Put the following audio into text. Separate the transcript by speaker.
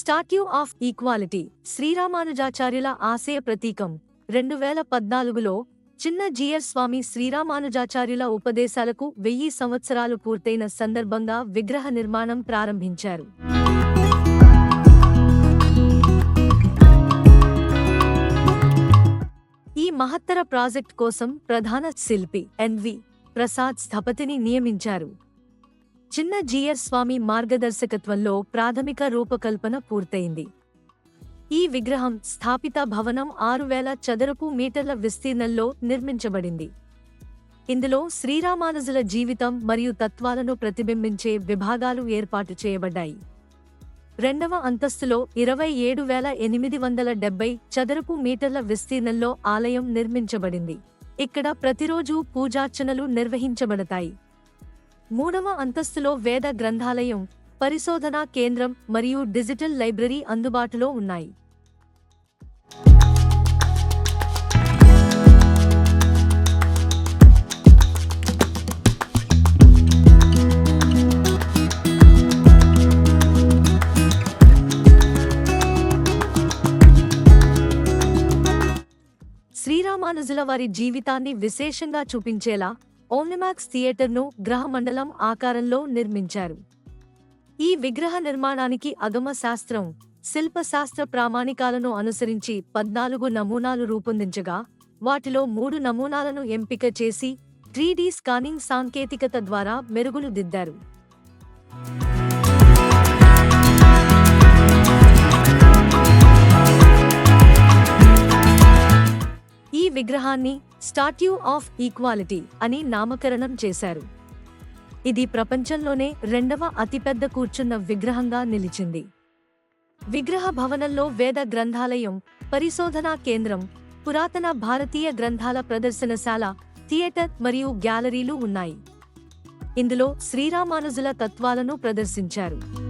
Speaker 1: Statue of equality శ్రీరామానుజాచార్యుల ఆశయ ప్రతీకం. రెండు వేల పద్నాలుగులో చిన్న జియర్ స్వామి శ్రీరామానుజాచార్యుల ఉపదేశాలకు వెయ్యి సంవత్సరాలు పూర్తయిన సందర్భంగా విగ్రహ నిర్మాణం ప్రారంభించారు. ఈ మహత్తర ప్రాజెక్ట్ కోసం ప్రధాన శిల్పి ఎన్వి ప్రసాద్ స్థపతిని నియమించారు. చిన్న జియర్ స్వామి మార్గదర్శకత్వంలో ప్రాథమిక రూపకల్పన పూర్తయింది. ఈ విగ్రహం స్థాపిత భవనం ఆరు వేల చదరపు మీటర్ల విస్తీర్ణంలో నిర్మించబడింది. ఇందులో శ్రీరామానుజుల జీవితం మరియు తత్వాలను ప్రతిబింబించే విభాగాలు ఏర్పాటు చేయబడ్డాయి. రెండవ అంతస్తులో ఇరవై ఏడు వేల ఎనిమిది వందల డెబ్బై చదరపు మీటర్ల విస్తీర్ణంలో ఆలయం నిర్మించబడింది. ఇక్కడ ప్రతిరోజు పూజార్చనలు నిర్వహించబడతాయి. మూడవ అంతస్తులో వేద గ్రంథాలయం పరిశోధనా కేంద్రం మరియు డిజిటల్ లైబ్రరీ అందుబాటులో ఉన్నాయి. శ్రీరామానుజుల వారి జీవితాన్ని విశేషంగా చూపించేలా ఓమ్నిమాక్స్ థియేటర్ను గ్రహమండలం ఆకారంలో నిర్మించారు. ఈ విగ్రహ నిర్మాణానికి అగమ శాస్త్రం శిల్పశాస్త్ర ప్రామాణికాలను అనుసరించి పద్నాలుగు నమూనాలు రూపొందించగా వాటిలో మూడు నమూనాలను ఎంపిక చేసి త్రీ స్కానింగ్ సాంకేతికత ద్వారా మెరుగులు దిద్దారు. విగ్రహాన్ని స్టాట్యూ ఆఫ్ ఈక్వాలిటీ అని నామకరణం చేశారు. ఇది ప్రపంచంలోనే రెండవ అతిపెద్ద కూర్చున్న విగ్రహంగా నిలిచింది. విగ్రహ భవనంలో వేద గ్రంథాలయం పరిశోధనా కేంద్రం పురాతన భారతీయ గ్రంథాల ప్రదర్శనశాల థియేటర్ మరియు గ్యాలరీలు ఉన్నాయి. ఇందులో శ్రీరామానుజుల తత్వాలను ప్రదర్శించారు.